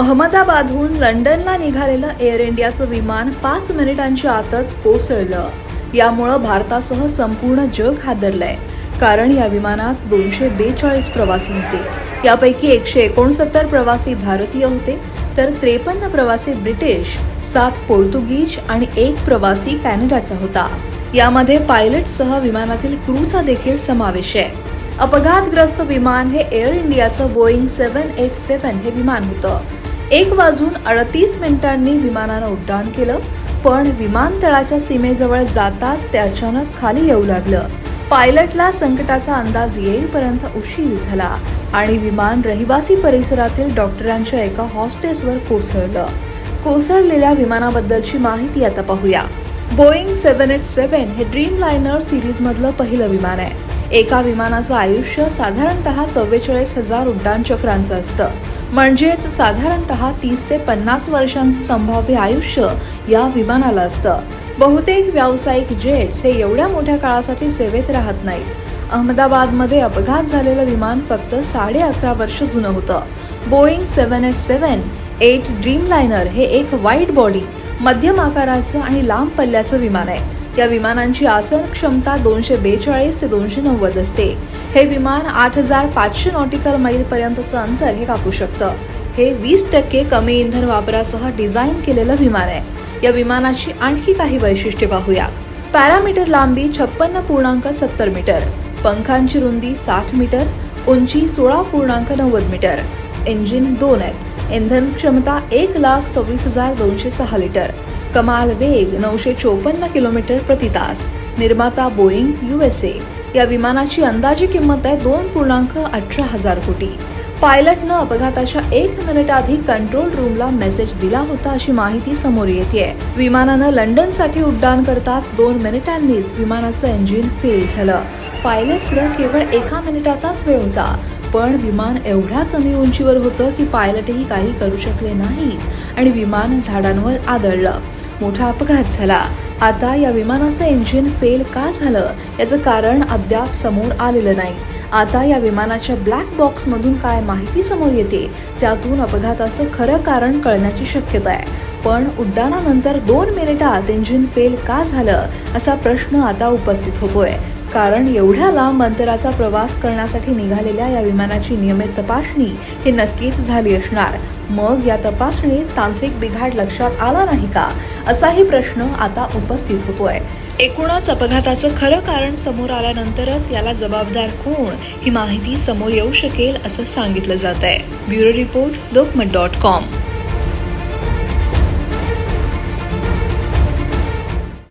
अहमदाबादहून लंडनला निघालेलं एअर इंडियाचं विमान पाच मिनिटांच्या आतच कोसळलं. यामुळं भारतासह संपूर्ण जग हादरलंय. कारण या विमानात दोनशे बेचाळीस प्रवासी होते. यापैकी एकशे एकोणसत्तर प्रवासी भारतीय होते तर त्रेपन्न प्रवासी ब्रिटिश सात पोर्तुगीज आणि एक प्रवासी कॅनडाचा होता. यामध्ये पायलटसह विमानातील क्रूचा देखील समावेश आहे. अपघातग्रस्त विमान हे एअर इंडियाचं बोईंग सेव्हन एट सेव्हन हे विमान होतं. एक वाजून अडतीस मिनिटांनी विमानानं उड्डाण केलं पण विमानतळाच्या सीमेजवळ जाताच ते अचानक खाली येऊ लागलं. पायलटला संकटाचा अंदाज येईपर्यंत उशीर झाला आणि विमान रहिवासी परिसरातील डॉक्टरांच्या एका हॉस्टेसवर कोसळलं. कोसळलेल्या विमानाबद्दलची माहिती आता पाहूया. बोईंग सेव्हन एट सेव्हन हे ड्रीम लायनर सिरीजमधलं पहिलं विमान आहे. एका विमानाचं आयुष्य साधारणतः चव्वेचाळीस हजार उड्डाण चक्रांचं असतं. म्हणजेच साधारणतः तीस ते पन्नास वर्षांचं संभाव्य आयुष्य या विमानाला असतं. बहुतेक व्यावसायिक जेट्स हे एवढ्या मोठ्या काळासाठी सेवेत राहत नाहीत. अहमदाबादमध्ये अपघात झालेलं विमान फक्त साडे अकरा वर्ष जुनं होतं. Boeing seven eight seven eight Dreamliner हे एक वाईट बॉडी मध्यम आकाराचं आणि लांब पल्ल्याचं विमान आहे. या विमानांची आसन क्षमता दोनशे बेचाळीस ते दोनशे नव्वद असते. हे विमान आठ हजार पाचशे नॉटिकल मैल पर्यंतचं अंतर हे कापू शकतं. हे वीस टक्के कमी इंधन वापरासह डिझाईन केलेलं विमान आहे. या विमानाची आणखी काही वैशिष्ट्ये पाहूया पॅरामीटर लांबी छप्पन्न पूर्णांक सत्तर मीटर पंखांची रुंदी साठ मीटर उंची सोळा पूर्णांक नव्वद मीटर. इंजिन दोन आहेत. इंधन क्षमता एक लाख सव्वीस हजार दोनशे सहा लिटर. कमाल वेग नऊशे चोपन्न किलोमीटर प्रति तास. निर्माता बोईंग यू एस ए. या विमानाची अंदाजी किंमत आहे दोन पूर्णांक अठरा हजार कोटी. पायलटनं अपघाताच्या एक मिनिट आधी कंट्रोल रूमला मेसेज दिला होता अशी माहिती समोर येते विमानानं लंडनसाठी उड्डाण करताच दोन मिनिटांनीच विमानाचं इंजिन फेल झालं. पायलटकडे केवळ एका मिनिटाचाच वेळ होता. पण विमान एवढ्या कमी उंचीवर होतं की पायलटही काही करू शकले नाहीत आणि विमान झाडांवर आदळलं. मोठा अपघात झाला. आता या विमानाचं इंजिन फेल का झालं याचं कारण अद्याप समोर आलेलं नाही. आता या विमानाच्या ब्लॅक बॉक्समधून काय माहिती समोर येते? त्यातून अपघाताचं खरं कारण कळण्याची शक्यता आहे. पण उड्डाणानंतर दोन मिनिटात इंजिन फेल का झालं असा प्रश्न आता उपस्थित होतोय. कारण एवढ्या लांब अंतराचा प्रवास करण्यासाठी निघालेल्या या विमानाची नियमित तपासणी ही नक्कीच झाली असणार. मग या तपासणीत तांत्रिक बिघाड लक्षात आला नाही का? असाही प्रश्न आता उपस्थित होतोय. एकूणच अपघाताचं खरं कारण समोर आल्यानंतरच याला जबाबदार कोण ही माहिती समोर येऊ शकेल असं सांगितलं जात आहे bureau report Lokmat dot com.